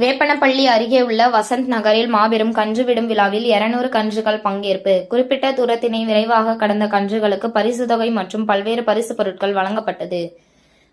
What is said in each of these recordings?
வேப்பனப்பள்ளி அருகே உள்ள வசந்த் நகரில் மாபெரும் கன்று விடும் விழாவில் 200 கன்றுகள் பங்கேற்பு. குறிப்பிட்ட தூரத்தினை விரைவாக கடந்த கன்றுகளுக்கு பரிசு தொகை மற்றும் பல்வேறு பரிசு பொருட்கள் வழங்கப்பட்டது.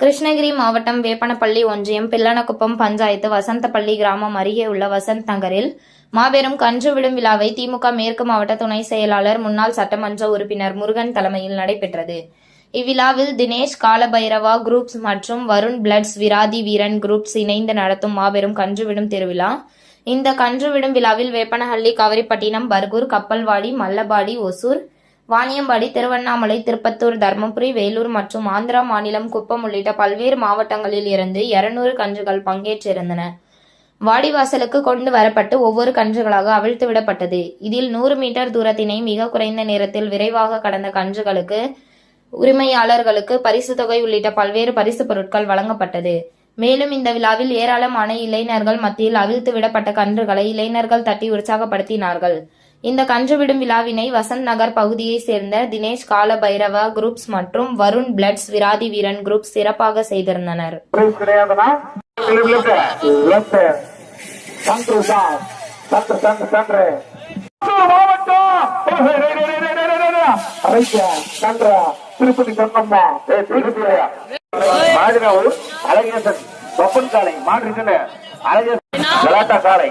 கிருஷ்ணகிரி மாவட்டம் வேப்பனப்பள்ளி ஒன்றியம் பில்லனக்குப்பம் பஞ்சாயத்து வசந்தப்பள்ளி கிராமம் அருகே உள்ள வசந்த் நகரில் மாபெரும் கன்று விடும் விழாவை திமுக மேற்கு மாவட்ட துணை செயலாளர் முன்னாள் சட்டமன்ற உறுப்பினர் முருகன் தலைமையில் நடைபெற்றது. இவ்விழாவில் தினேஷ் காலபைரவா குரூப்ஸ் மற்றும் வருண் பிளட்ஸ் விராதி வீரன் குரூப்ஸ் இணைந்து நடத்தும் மாபெரும் கன்றுவிடும் திருவிழா. இந்த கன்றுவிடும் விழாவில் வேப்பனஹள்ளி கவரிப்பட்டினம் பர்கூர் கப்பல்வாடி மல்லபாடி ஒசூர் வாணியம்பாடி திருவண்ணாமலை திருப்பத்தூர் தர்மபுரி வேலூர் மற்றும் ஆந்திரா மாநிலம் குப்பம் உள்ளிட்ட பல்வேறு மாவட்டங்களில் இருந்து 200 கன்றுகள் பங்கேற்றிருந்தன. வாடிவாசலுக்கு கொண்டு வரப்பட்டு ஒவ்வொரு கன்றுகளாக அவிழ்த்து விடப்பட்டது இதில் நூறு மீட்டர் தூரத்தினை மிக குறைந்த நேரத்தில் விரைவாக கடந்த கன்றுகளுக்கு உரிமையாளர்களுக்கு பரிசு தொகை உள்ளிட்ட பல்வேறு பரிசு பொருட்கள் வழங்கப்பட்டது மேலும் இந்த விழாவில் ஏராளமான இளைஞர்கள் மத்தியில் அவிழ்த்து விடப்பட்ட கன்றுகளை இளைஞர்கள் தட்டி உற்சாகப்படுத்தினார்கள் இந்த கன்றுவிடும் விழாவினை வசந்த் நகர் பகுதியைச் சேர்ந்த தினேஷ் கால பைரவா குரூப்ஸ் மற்றும் வருண் பிளட்ஸ் விராதி வீரன் குரூப் சிறப்பாக செய்திருந்தனர் மாவட்டம் திருப்பதி சொன்னம்மா ஏ திருப்பதி அழகேசன் பப்பன் காலை மாடு இருக்குல்ல அழகேசன் கலாட்டா காலை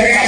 Amen.